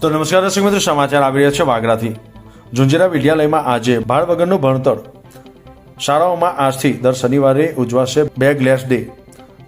તો નમસ્કાર દર્શક મિત્રો, સમાચાર આવી રહ્યા છે વાગરાથી ઝુંઝેરા વિદ્યાલયમાં આજે ભાડ વગરનું ભણતર. શાળાઓમાં આજથી દર શનિવારે ઉજવાશે બેગલેસ ડે.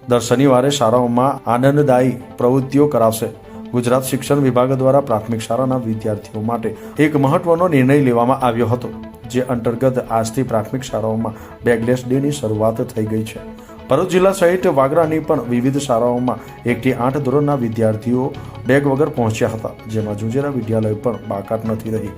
દર શનિવારે શાળાઓમાં આનંદદાયી પ્રવૃત્તિઓ કરાવશે. ગુજરાત શિક્ષણ વિભાગ દ્વારા પ્રાથમિક શાળાના વિદ્યાર્થીઓ માટે એક મહત્વનો નિર્ણય લેવામાં આવ્યો હતો, જે અંતર્ગત આજથી પ્રાથમિક શાળાઓમાં બેગલેસ ડેની શરૂઆત થઈ ગઈ છે. ભરૂચ જિલ્લા સહિત વાગરાની પણ વિવિધ શાળાઓમાં એકથી આઠ ધોરણના વિદ્યાર્થીઓ બેગ વગર પહોંચ્યા હતા, જેમાં ઝુંઝેરા વિદ્યાલય પણ બાકાત નથી રહી.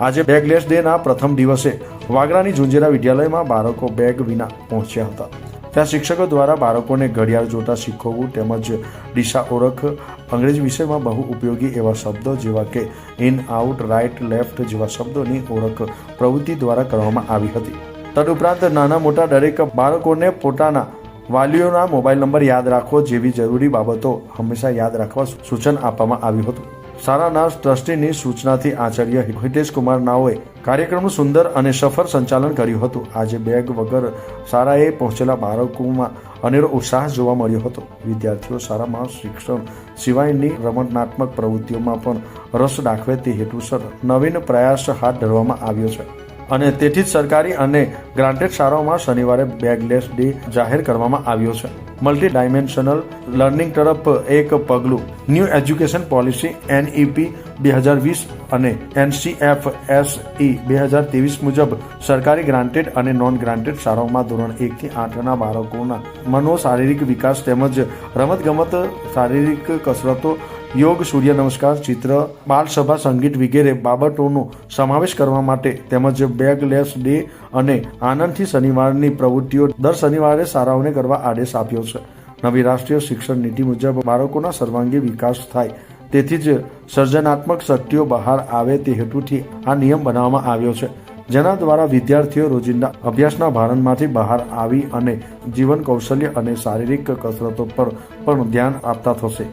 આજે બેગલેસ ડેના પ્રથમ દિવસે વાગરાની ઝુંઝેરા વિદ્યાલયમાં બાળકો બેગ વિના પહોંચ્યા હતા. ત્યાં શિક્ષકો દ્વારા બાળકોને ઘડિયાળ જોતા શીખવવું તેમજ દિશા ઓળખ અંગ્રેજી વિષયમાં બહુ ઉપયોગી એવા શબ્દો જેવા કે ઇન આઉટ રાઇટ લેફ્ટ જેવા શબ્દોની ઓળખ પ્રવૃત્તિ દ્વારા કરવામાં આવી હતી. તદુપરાંત નાના મોટા દરેક બાળકોને પોતાના વાલીઓના મોબાઈલ નંબર યાદ રાખવો જેવી જરૂરી બાબતો હંમેશા યાદ રાખવા સૂચન આપવામાં આવ્યું હતું. સારાનાથ ટ્રસ્ટીની સૂચનાથી આચાર્ય હિતેશ કુમાર નાઓએ કાર્યક્રમનું સુંદર અને સફળ સંચાલન કર્યું હતું. આજે બેગ વગર શાળાએ પહોંચેલા બાળકોમાં અનેરો ઉત્સાહ જોવા મળ્યો હતો. વિદ્યાર્થીઓ સારામાં શિક્ષણ સિવાયની રમતનાત્મક પ્રવૃત્તિઓમાં પણ રસ દાખવે તે હેતુસર નવીન પ્રયાસ હાથ ધરવામાં આવ્યો છે. અને તેથી જ સરકારી અને ગ્રાન્ટેડ શાળાઓમાં શનિવારે બેગલેસ ડે જાહેર કરવામાં આવ્યો છે. મલ્ટી ડાયમેન્શનલ લર્નિંગ તરફ એક પગલું. ન્યૂ એજ્યુકેશન પોલિસી એનઈપી બે હજાર વીસ અને એનસીએફ એસઈ બે હજાર ત્રેવીસ મુજબ સરકારી ગ્રાન્ટેડ અને નોન ગ્રાન્ટેડ શાળાઓમાં ધોરણ એકથી આઠના બાળકોના મનો શારીરિક વિકાસ તેમજ રમતગમત શારીરિક કસરતો યોગ, સૂર્ય નમસ્કાર, ચિત્ર બાલસભા સંગીત વગેરે બાબતોનો સમાવેશ કરવા માટે તેમજ બેગલેસ ડે અને આનંદથી શનિવારની પ્રવૃત્તિઓ દર શનિવારે શાળાઓને કરવા આદેશ આપ્યો છે. નવી રાષ્ટ્રીય શિક્ષણ નીતિ મુજબ બાળકોના સર્વાંગી વિકાસ થાય તેથી જ સર્જનાત્મક શક્તિઓ બહાર આવે તે હેતુથી આ નિયમ બનાવવામાં આવ્યો છે. જેના દ્વારા વિદ્યાર્થીઓ રોજિંદા અભ્યાસના ભારણમાંથી બહાર આવી અને જીવન કૌશલ્ય અને શારીરિક કસરતો પર પણ ધ્યાન આપતા થશે.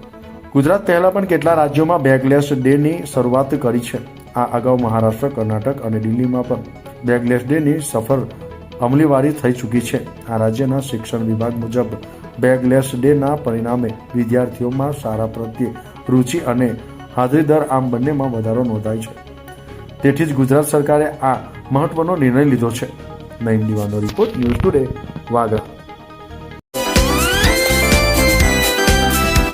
ગુજરાત પહેલાં પણ કેટલા રાજ્યોમાં બેગલેસ ડેની શરૂઆત કરી છે? આ અગાઉ મહારાષ્ટ્ર, કર્ણાટક અને દિલ્હીમાં પણ બેગલેસ ડેની સફર અમલીવારી થઈ ચૂકી છે. આ રાજ્યના શિક્ષણ વિભાગ મુજબ બેગલેસ ડેના પરિણામે વિદ્યાર્થીઓમાં સારા પ્રત્યે રુચિ અને હાજરી દર આમ બંનેમાં વધારો નોંધાય છે. તેથી જ ગુજરાત સરકારે આ મહત્વનો નિર્ણય લીધો છે. નઈમ દિવાનો રિપોર્ટ ન્યૂઝ ટુડે વાગરા